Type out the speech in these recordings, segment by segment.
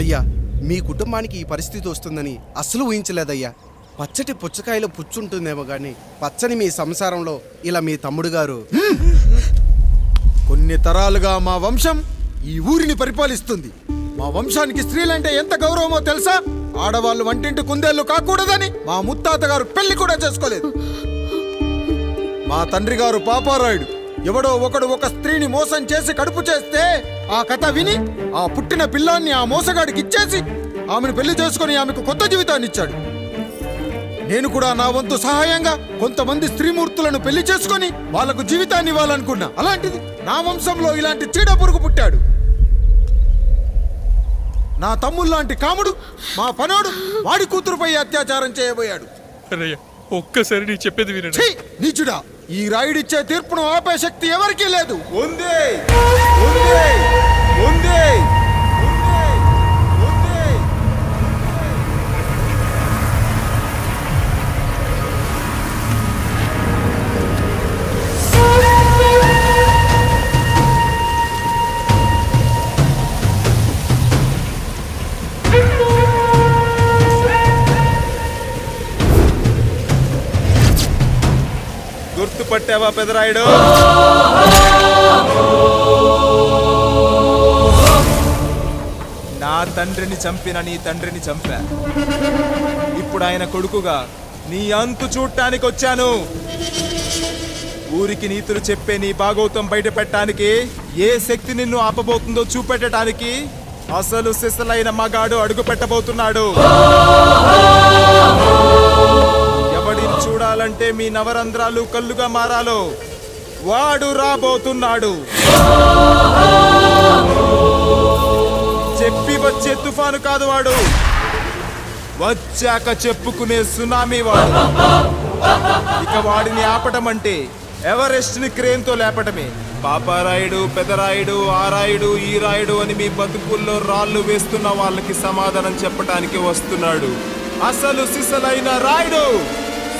అయ్యా మీ కుటుంబానికి ఈ పరిస్థితి వస్తుందని అసలు ఊహించలేదయ్యా పచ్చటి పుచ్చకాయలు పుచ్చుంటుందేమో కానీ పచ్చని మీ సంసారంలో ఇలా మీ తమ్ముడు గారు కొన్ని తరాలుగా మా వంశం ఈ ఊరిని పరిపాలిస్తుంది మా వంశానికి స్త్రీలంటే ఎంత గౌరవమో తెలుసా ఆడవాళ్ళు వంటింటి కుందేళ్లు కాకూడదని మా ముత్తాత గారు పెళ్లి కూడా చేసుకోలేదు మా తండ్రి గారు పాపారాయుడు ఎవడో ఒకడు ఒక స్త్రీని మోసం చేసి కడుపు చేస్తే ఆ కథ విని ఆ పుట్టిన పిల్లాన్ని ఆ మోసగాడికి ఇచ్చేసి ఆమెను పెళ్లి చేసుకుని ఆమెకు కొత్త జీవితాన్ని ఇచ్చాడు నేను కూడా నా వంతు సహాయంగా కొంతమంది స్త్రీమూర్తులను పెళ్లి చేసుకుని వాళ్లకు జీవితాన్ని ఇవ్వాలనుకున్నా అలాంటిది నా వంశంలో ఇలాంటి చీడ పురుగు పుట్టాడు నా తమ్ముళ్ళాంటి కాముడు మా పనోడు వాడి కూతురుపై అత్యాచారం చేయబోయాడు ఒక్కసారి నీ చెప్పేది వినండి నీచుడా ఈ ఇచ్చే తీర్పును ఆపే శక్తి ఎవరికీ లేదు ఉంది ఉంది ఉంది పట్టావా పెదరాయుడు నా తండ్రిని చంపిన నీ తండ్రిని చంపా ఇప్పుడు ఆయన కొడుకుగా నీ అంతు చూడటానికి వచ్చాను ఊరికి నీతులు చెప్పే నీ భాగవతం బయట పెట్టడానికి ఏ శక్తి నిన్ను ఆపబోతుందో చూపెట్టడానికి అసలు సిసలైన మగాడు అడుగు పెట్టబోతున్నాడు మారాలంటే మీ నవరంధ్రాలు కళ్ళుగా మారాలో వాడు రాబోతున్నాడు చెప్పి వచ్చే తుఫాను కాదు వాడు వచ్చాక చెప్పుకునే సునామీ వాడు ఇక వాడిని ఆపటం అంటే ఎవరెస్ట్ ని క్రేన్ లేపటమే పాపారాయుడు పెదరాయుడు ఆరాయుడు ఈ రాయుడు అని మీ బతుకుల్లో రాళ్ళు వేస్తున్న వాళ్ళకి సమాధానం చెప్పటానికి వస్తున్నాడు అసలు సిసలైన Rayudu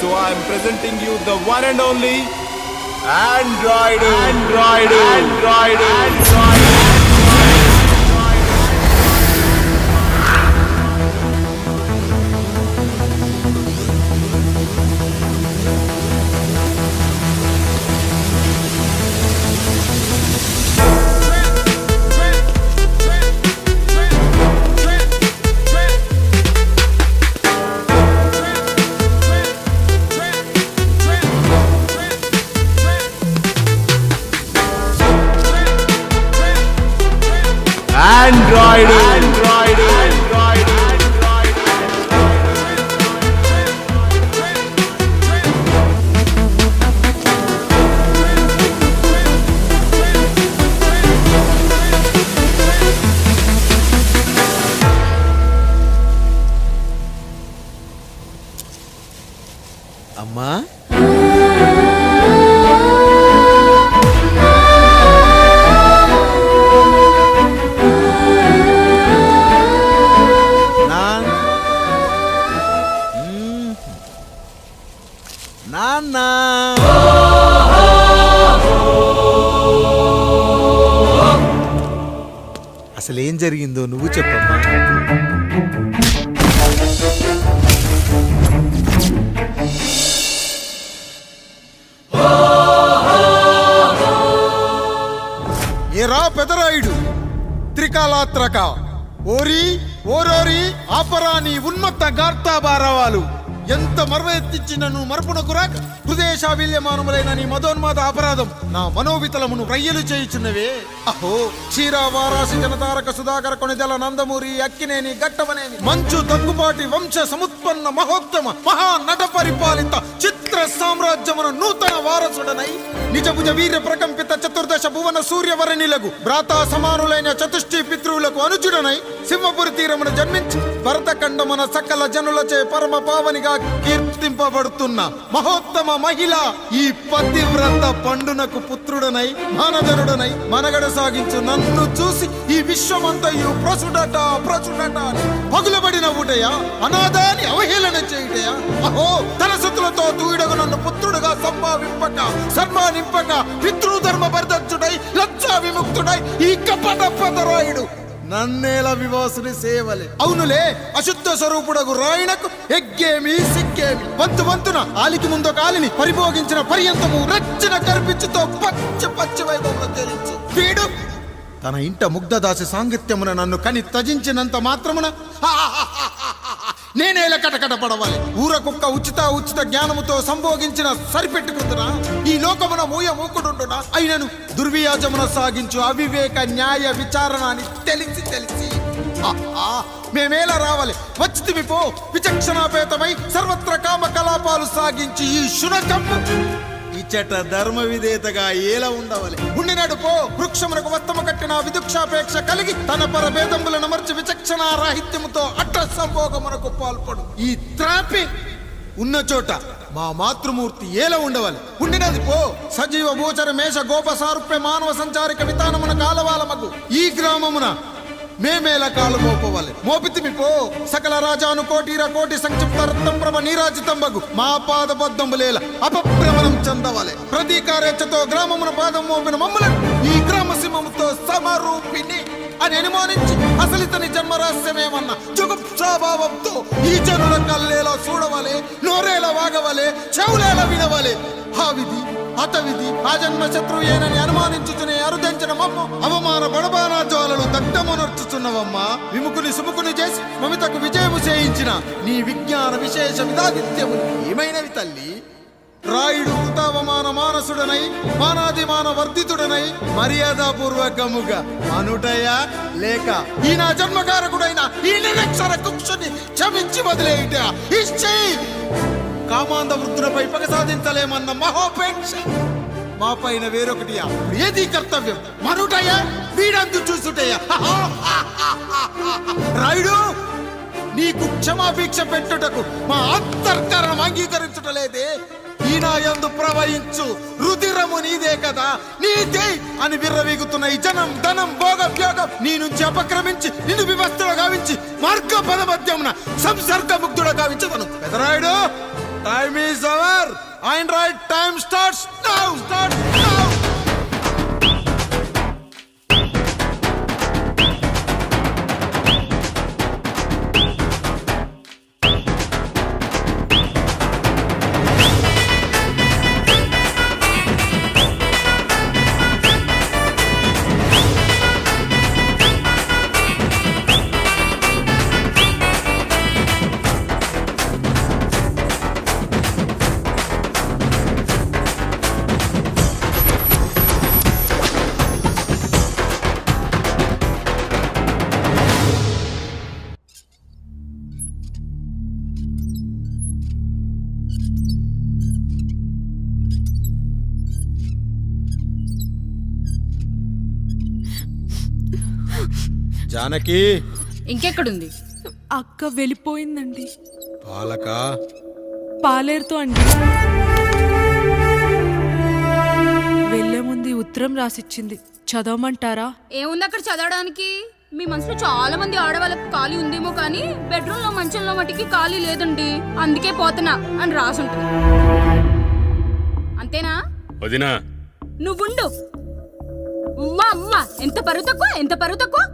So I am presenting you the one and only Android. జరిగిందో నువ్వు చెప్పమ్మా ఏరా పెదరాయుడు త్రికాలాత్రక ఓరి ఓరోరి ఆపరాని ఉన్మత్త గార్తాబారవాలు ఎంత మరవ ఎత్తిచ్చిన నువ్వు మరపునకు రాక శాబిల్యమానములైన నీ మదోన్మాద అపరాధం నా మనోవితలమును రయ్యలు చేయుచున్నవే అహో క్షీరా వారాసి జనతారక సుధాకర కొనిదెల నందమూరి అక్కినేని గట్టమనేని మంచు తగ్గుపాటి వంశ సముత్పన్న మహోత్తమ మహా నట పరిపాలిత చిత్ త్రినేత్ర సామ్రాజ్యమును నూతన వారసుడనై నిజభుజ వీర ప్రకంపిత చతుర్దశ భువన సూర్యవరణిలకు భ్రాత సమానులైన చతుష్టి పితృలకు అనుచుడనై సింహపురి తీరమున జన్మించి భరతఖండమున సకల జనులచే పరమ పావనిగా కీర్తింపబడుతున్న మహోత్తమ మహిళ ఈ పతివ్రత పండునకు పుత్రుడనై మానధనుడనై మనగడ సాగించు నన్ను చూసి ఈ విశ్వమంతయు ప్రచుడట ప్రచుడట పగులబడిన ఊటయా అనాథాన్ని అవహేళన చేయుటయా అహో తన సతులతో దూయడం కొరకు నన్ను పుత్రుడుగా సంభావింపక సన్మానింపక పితృధర్మ పరిదర్శుడై లక్షా విముక్తుడై ఈ కపట పదరాయుడు నన్నేల వివాసుని సేవలే అవునులే అశుద్ధ స్వరూపుడకు రాయణకు ఎగ్గేమి సిగ్గేమి వంతు వంతున ఆలికి ముందు కాలిని పరిభోగించిన పర్యంతము రచ్చన కర్పించుతో పచ్చ పచ్చ వైభవంలో వీడు తన ఇంట ముగ్ధదాసి సాంగత్యమున నన్ను కని తజించినంత మాత్రమున నేనే కటకట పడవాలి ఊర కుక్క ఉచిత ఉచిత జ్ఞానముతో సంభోగించిన సరిపెట్టుకుంటున్నా ఈ లోకమున మూయ మూకుడుంటున్నా అయినను దుర్వియాజమున సాగించు అవివేక న్యాయ విచారణ అని తెలిసి తెలిసి మేమేలా రావాలి వచ్చి పో విచక్షణాపేతమై సర్వత్ర కామకలాపాలు కలాపాలు సాగించి ఈ శునకం ఇచ్చట ధర్మ విధేతగా ఏలా ఉండవలే ఉండినాడు పో వృక్షమునకు వత్తమ కట్టిన విదుక్షాపేక్ష కలిగి తన పరభేదములను మర్చి విచక్షణ రాహిత్యముతో అట్ట సంభోగమునకు పాల్పడు ఈ త్రాపి ఉన్న చోట మా మాతృమూర్తి ఏల ఉండవాలి ఉండినది పో సజీవ భూచర మేష గోప సారూప్య మానవ సంచారిక విధానమున కాలవాలమకు ఈ గ్రామమున మేమేలా కాలు మోపవాలి మోపితిమి పో సకల రాజాను కోటిర కోటి సంక్షిప్త రత్నం ప్రభ నీరాజితం బగు మా పాద లేల అపప్రమణం చెందవాలి ప్రతీకారేచ్చతో గ్రామమున పాదం మోపిన మమ్మలను ఈ గ్రామ సింహముతో సమరూపిణి అని అనుమానించి అసలు ఇతని జన్మరహస్యమేమన్న జుగుప్సాభావంతో ఈ జనుల కల్లేలా చూడవాలి నోరేలా వాగవాలి చెవులేలా వినవాలి ఆ విధి హతవిధి ఆ శత్రువు ఏనని అనుమానించుచునే అరుదించడమమ్మ అవమాన బడబానా జ్వాలలు దగ్ధమునర్చుచున్నవమ్మా విముకుని సుముకుని చేసి మమితకు విజయము చేయించిన నీ విజ్ఞాన విశేష విధాదిత్యము ఏమైనవి తల్లి రాయుడు కృతావమాన మానసుడనై మానాదిమాన వర్ధితుడనై మర్యాదాపూర్వకముగా అనుటయా లేక ఈ నా జన్మకారకుడైన ఈ నిరక్షర కుక్షుని క్షమించి వదిలేయుట ఇచ్చేయి కామాంధ వృద్ధులపై పగ సాధించలేమన్న మహోపేక్ష మా పైన వేరొకటి ఏది కర్తవ్యం మనుటయ్యా వీడందు చూసుటయ్యా రాయుడు నీకు క్షమాపేక్ష పెట్టుటకు మా అంతర్కరణం అంగీకరించుటలేదే ఈనాయందు ప్రవహించు రుధిరము నీదే కదా నీదే అని విర్రవీగుతున్న ఈ జనం ధనం భోగ వ్యోగం నీ నుంచి అపక్రమించి నిన్ను వివస్థలు గావించి మార్గ పదబద్యమున సంసర్గ ముగ్ధుడు గావించదను Pedarayudu Time is over. Einride time starts now. Janaki ఇంకెక్కడుంది అక్క వెళ్ళిపోయిందండి పాలక పాలేరుతో అండి వెళ్ళే ముందు ఉత్తరం రాసిచ్చింది చదవమంటారా ఏముంది అక్కడ చదవడానికి మీ మనసులో చాలా మంది ఆడవాళ్ళకి ఖాళీ ఉందేమో కానీ బెడ్రూమ్ లో లో మటుకి ఖాళీ లేదండి అందుకే పోతున్నా అని రాసుంటుంది అంతేనా వదినా నువ్వుండు అమ్మా అమ్మా ఎంత పరువు తక్కువ ఎంత పరువు తక్కువ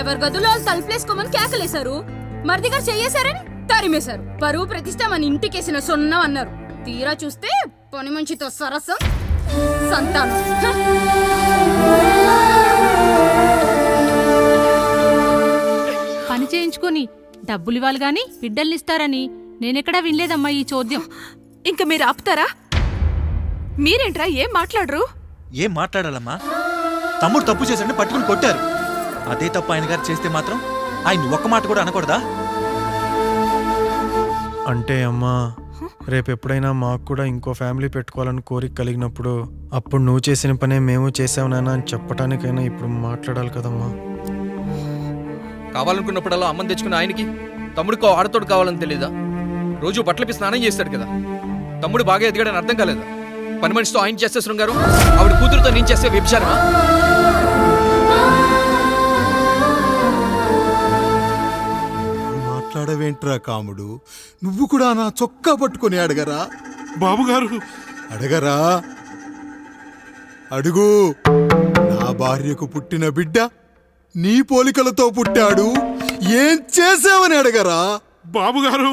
ఎవరి గదుల్లో తలుపులేసుకోమని కేకలేశారు మరిదిగా చెయ్యేశారని తరిమేశారు పరువు ప్రతిష్ట మన ఇంటికేసిన సొన్నం అన్నారు తీరా చూస్తే పని మంచితో సరసం సంతానం పని చేయించుకొని డబ్బులు ఇవ్వాలి గాని బిడ్డల్ని ఇస్తారని నేనెక్కడా వినలేదమ్మా ఈ చోద్యం ఇంకా మీరు ఆపుతారా మీరేంట్రా ఏం మాట్లాడరు ఏం మాట్లాడాలమ్మా తమ్ముడు తప్పు చేశాడని పట్టుకుని కొట్టారు అదే తప్పు ఆయన గారు చేస్తే మాత్రం ఆయన ఒక్క మాట కూడా అనకూడదా అంటే అమ్మా రేపు ఎప్పుడైనా మాకు కూడా ఇంకో ఫ్యామిలీ పెట్టుకోవాలని కోరిక కలిగినప్పుడు అప్పుడు నువ్వు చేసిన పనే మేము చేసావునైనా అని చెప్పడానికైనా ఇప్పుడు మాట్లాడాలి కదమ్మా కావాలనుకున్నప్పుడల్లా అమ్మని తెచ్చుకున్న ఆయనకి తమ్ముడికి ఆడతోడు కావాలని తెలీదా రోజు బట్టలపి స్నానం చేస్తాడు కదా తమ్ముడు బాగా ఎదిగాడని అర్థం కాలేదా పని మనిషితో ఆయన చేస్తే శృంగారు ఆవిడ కూతురుతో నేను చేస్తే వ్యభిచారమా తడవేంట్రా కాముడు నువ్వు కూడా నా చొక్కా పట్టుకొని అడగరా బాబుగారు అడగరా అడుగు నా భార్యకు పుట్టిన బిడ్డ నీ పోలికలతో పుట్టాడు ఏం చేసావని అడగరా బాబుగారు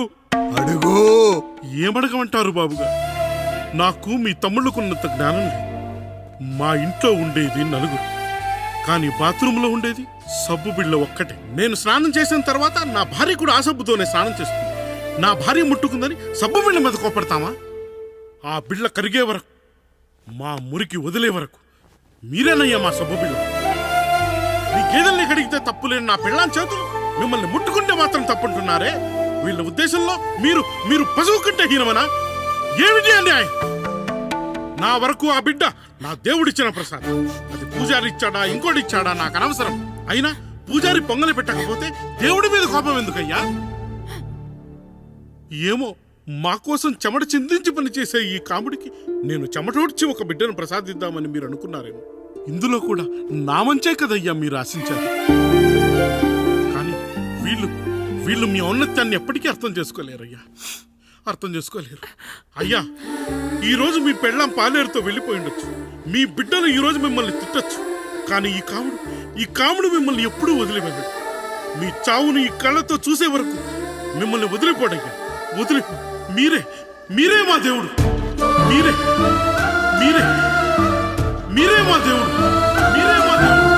అడుగు ఏమడగమంటారు బాబుగారు నాకు మీ తమ్ముళ్ళకున్నంత జ్ఞానం లేదు మా ఇంట్లో ఉండేది నలుగురు కానీ బాత్రూంలో ఉండేది సబ్బు బిళ్ళ ఒక్కటే నేను స్నానం చేసిన తర్వాత నా భార్య కూడా ఆ సబ్బుతోనే స్నానం చేస్తుంది నా భార్య ముట్టుకుందని సబ్బు బిళ్ళ మీద కోపడతామా ఆ బిళ్ళ కరిగే వరకు మా మురికి వదిలే వరకు మీరేనయ్యా మా సబ్బు బిళ్ళ మీ గేదెల్ని కడిగితే తప్పులేని నా పిల్లని చేతులు మిమ్మల్ని ముట్టుకుంటే మాత్రం తప్పుంటున్నారే వీళ్ళ ఉద్దేశంలో మీరు మీరు పశువు కంటే హీనమనా ఏమిటి అన్యాయం నా వరకు ఆ బిడ్డ నా దేవుడిచ్చిన ప్రసాదం అది పూజారిచ్చాడా ఇంకోటి ఇచ్చాడా నాకు అనవసరం అయినా పూజారి పొంగలి పెట్టకపోతే దేవుడి మీద కోపం ఎందుకయ్యా ఏమో మా కోసం చెమట చిందించి పనిచేసే ఈ కాముడికి నేను చెమటోడ్చి ఒక బిడ్డను ప్రసాదిద్దామని మీరు అనుకున్నారేమో ఇందులో కూడా నా మంచే కదయ్యా మీరు ఆశించారు కానీ వీళ్ళు వీళ్ళు మీ ఔన్నత్యాన్ని ఎప్పటికీ అర్థం చేసుకోలేరయ్యా అర్థం చేసుకోలేరు అయ్యా ఈరోజు మీ పెళ్ళాం పాలేరుతో వెళ్ళిపోయి ఉండొచ్చు మీ బిడ్డను ఈరోజు మిమ్మల్ని తిట్టచ్చు కానీ ఈ కాముడు ఈ కాముడు మిమ్మల్ని ఎప్పుడూ వదిలివ్వడు మీ చావును ఈ కళ్ళతో చూసే వరకు మిమ్మల్ని వదిలిపోడయ్యా వదిలి మీరే మీరే మా దేవుడు మీరే మీరే మీరే మా దేవుడు మీరే మా దేవుడు